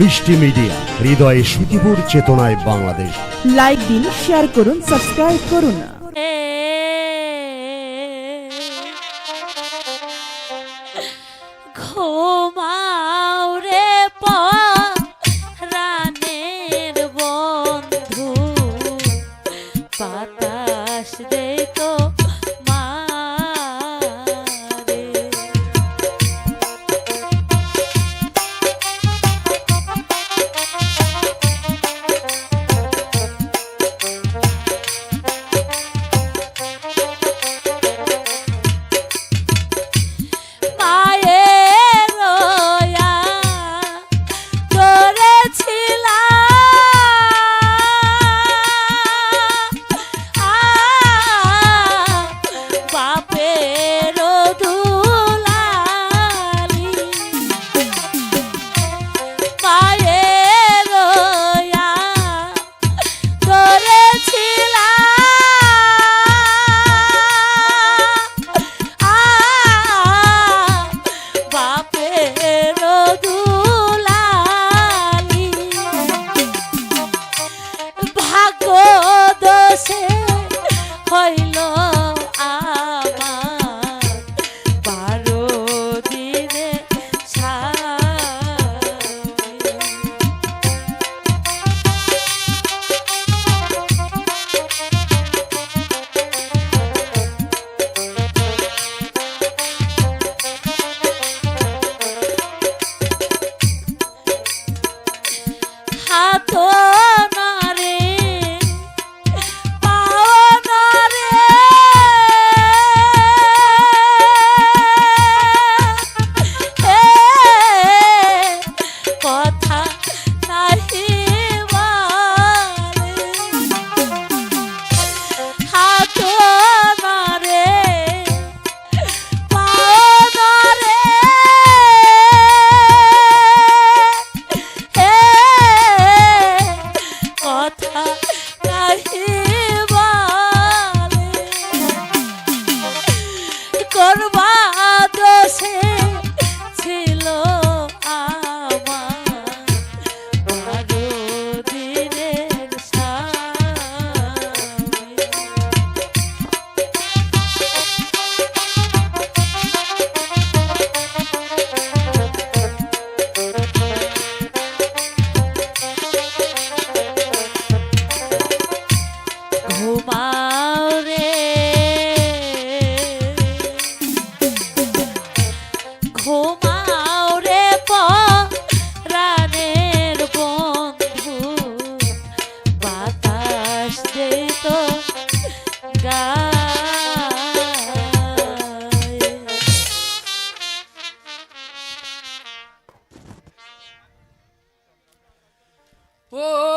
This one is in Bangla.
মিষ্টি মিডিয়া হৃদয়ে সুখীপুর চেতনায় বাংলাদেশ। লাইক দিন শেয়ার করুন সাবস্ক্রাইব করুন। ঘুমাও রে রানের বন্ধু। দেখো à. Whoa.